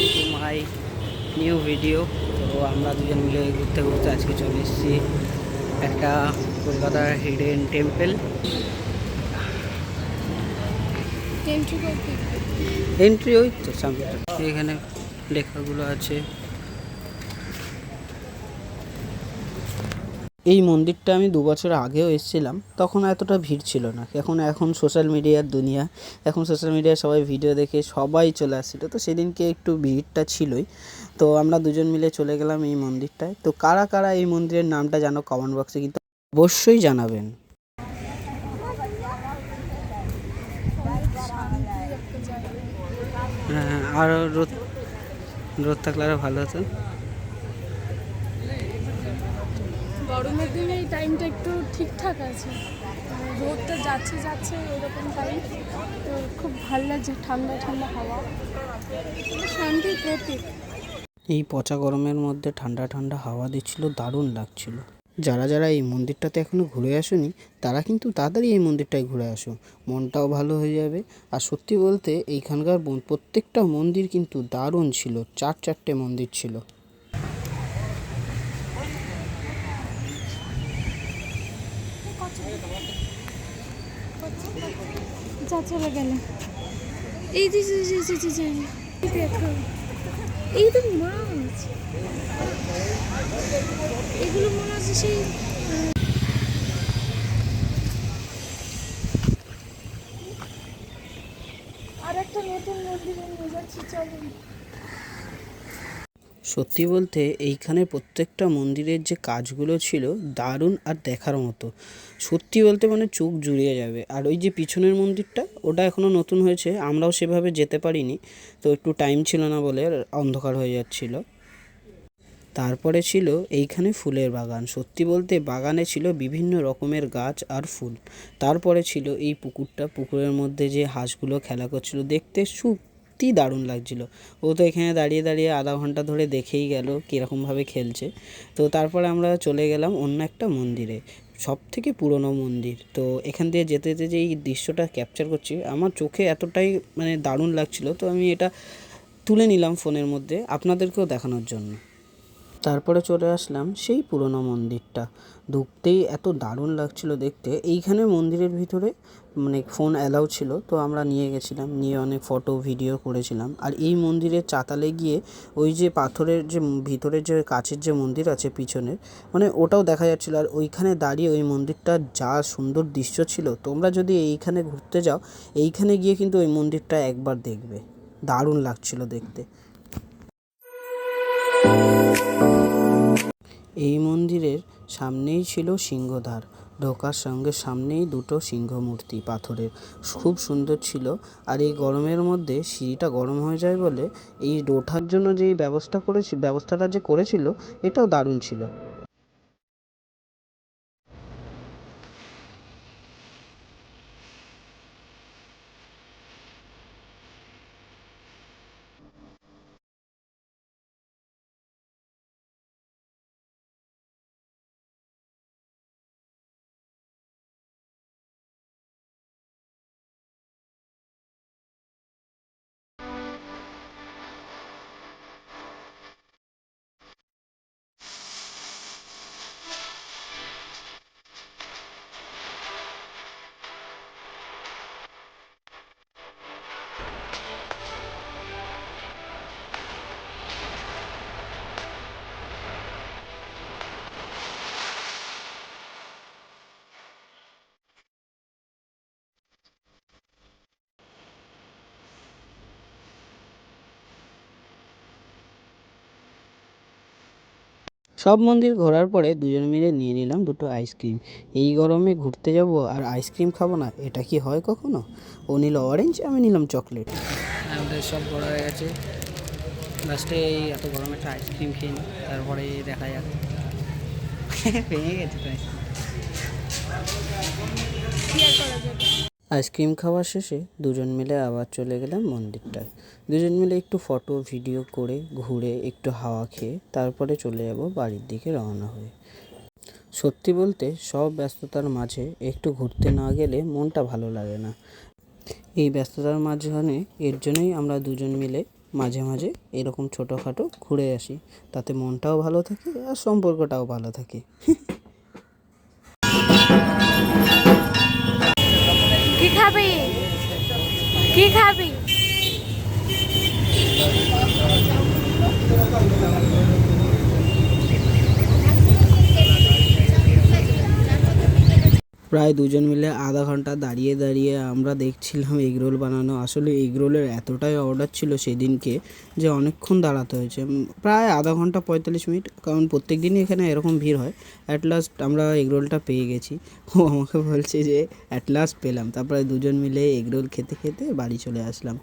Welcome to my new video. তো আমরা দুজন মিলে ঘুরতে ঘুরতে আজকে চলে এসেছি একটা কলকাতার হিডেন টেম্পল এন্ট্রি ওই তো সামনে এখানে লেখাগুলো আছে। এই মন্দিরটা আমি দু বছর আগেও এসেছিলাম, তখন এতটা ভিড় ছিল না। এখন এখন সোশ্যাল মিডিয়ার দুনিয়া, এখন সোশ্যাল মিডিয়ায় সবাই ভিডিও দেখে সবাই চলে আসছিল। তো সেদিনকে একটু ভিড়টা ছিলই। তো আমরা দুজন মিলে চলে গেলাম এই মন্দিরটায়। তো কারা কারা এই মন্দিরের নামটা জানো কমেন্ট বক্সে কিন্তু অবশ্যই জানাবেন। হ্যাঁ আর রোদ রোদ থাকলে আরও ভালো হতো। গরমের দিনে এই টাইমটা একটু ঠিকঠাক আছে। মানে রোদটা যাচ্ছে যাচ্ছে এরকম টাইম তো খুব ভালো লাগছে ঠান্ডা ঠান্ডা হাওয়া। শান্তির প্রতীক। এই পচা গরমের মধ্যে ঠান্ডা ঠান্ডা হাওয়া দিচ্ছিল, দারুণ লাগছিল। যারা যারা এই মন্দিরটাতে এখনও ঘুরে আসোনি, তারা কিন্তু তাড়াতাড়ি এই মন্দিরটায় ঘুরে আসো। মনটাও ভালো হয়ে যাবে। আর সত্যি বলতে, এইখানকার প্রত্যেকটা মন্দির কিন্তু দারুণ ছিল। চার চারটে মন্দির ছিল। যা চলে গেলে। এই যে দেখো। এই তো মাছ। এগুলো মনে হচ্ছে সেই আর একটা নতুন মন্দিরে নিয়ে যাচ্ছি চলুন সত্যি বলতে এইখানে প্রত্যেকটা মন্দিরের যে কাজগুলো ছিল দারুণ আর দেখার মতো। সত্যি বলতে মানে চোখ জুড়িয়ে যাবে। আর ওই যে পিছনের মন্দিরটা, ওটা এখনও নতুন হয়েছে, আমরাও সেভাবে যেতে পারিনি, তো একটু টাইম ছিল না বলে অন্ধকার হয়ে যাচ্ছিল। তারপরে ছিল এইখানে ফুলের বাগান। সত্যি বলতে বাগানে ছিল বিভিন্ন রকমের গাছ আর ফুল। তারপরে ছিল এই পুকুরটা, পুকুরের মধ্যে যে হাঁসগুলো খেলা করছিল, দেখতে সত্যি দারুণ লাগছিল। ও তো এখানে দাঁড়িয়ে দাঁড়িয়ে আধা ঘণ্টা ধরে দেখেই গেল কীরকমভাবে খেলছে। তো তারপরে আমরা চলে গেলাম অন্য একটা মন্দিরে সব থেকে পুরনো মন্দির। তো এখান দিয়ে যেতে যেতে যে এই দৃশ্যটা ক্যাপচার করছি, আমার চোখে এতটাই মানে দারুণ লাগছিল। তো আমি এটা তুলে নিলাম ফোনের মধ্যে আপনাদেরকেও দেখানোর জন্য। তারপরে চলে আসলাম সেই পুরনো মন্দিরটা। ঢুকতেই এত দারুণ লাগছিল দেখতে। এইখানে মন্দিরের ভিতরে মানে ফোন অ্যালাউ ছিল, তো আমরা নিয়ে গেছিলাম, নিয়ে অনেক ফটো, ভিডিও করেছিলাম। আর এই মন্দিরের চাতালে গিয়ে ওই যে পাথরের যে ভিতরের যে কাছের যে মন্দির আছে পিছনের মানে ওটাও দেখা যাচ্ছিল। আর ওইখানে দাঁড়িয়ে ওই মন্দিরটা যা সুন্দর দৃশ্য ছিল, তোমরা যদি এইখানে ঘুরতে যাও, এইখানে গিয়ে কিন্তু ওই মন্দিরটা একবার দেখবে। দারুণ লাগছিল দেখতে। সামনেই ছিল সিংহধার ঢোকার সঙ্গে সামনেই দুটো সিংহ মূর্তি পাথরের। খুব সুন্দর ছিল। আর এই গরমের মধ্যে সিঁড়িটা গরম হয়ে যায় বলে এই ওঠার জন্য যে ব্যবস্থা করেছি ব্যবস্থাটা যে করেছিল, এটাও দারুণ ছিল। সব মন্দির ঘোরার পরে দুজন মিলে নিয়ে নিলাম দুটো আইসক্রিম। এই গরমে ঘুরতে যাব আর আইসক্রিম খাব না এটা কি হয় কখনো? ও নিল অরেঞ্জ আমি নিলাম চকলেট আমাদের সব বড় হয়ে গেছে। লাস্টে এই এত গরমে একটা আইসক্রিম খেয়ে নিই তারপরে দেখা যাক। ভেঙে গেছে তো যাবে। আইসক্রিম খাওয়া শেষে দুজন মিলে আবার চলে গেলাম মন্দিরটায়। দুজন মিলে একটু ফটো, ভিডিও করে ঘুরে একটু হাওয়া খেয়ে তারপরে চলে যাব বাড়ির দিকে রওনা হয়ে। সত্যি বলতে সব ব্যস্ততার মাঝে একটু ঘুরতে না গেলে মনটা ভালো লাগে না। এই ব্যস্ততার মাঝখানে এর জন্যই আমরা দুজন মিলে মাঝে মাঝে এরকম ছোটোখাটো ঘুরে আসি। তাতে মনটাও ভালো থাকে আর সম্পর্কটাও ভালো থাকে। কি খাবি? প্রায় দুজন মিলে আধা ঘণ্টা দাঁড়িয়ে দাঁড়িয়ে আমরা দেখছিলাম এগরোল বানানো। আসলে এগরোলের এতটাই অর্ডার ছিল সেদিনকে যে অনেকক্ষণ দাঁড়াতে হয়েছে। প্রায় আধা ঘণ্টা পঁয়তাল্লিশ মিনিট, কারণ প্রত্যেক দিনই এখানে এরকম ভিড় হয়। অ্যাট লাস্ট আমরা এগরোলটা পেয়ে গেছি। ও আমাকে বলছে যে অ্যাট লাস্ট পেলাম। তারপরে দুজন মিলে এগরোল খেতে খেতে বাড়ি চলে আসলাম।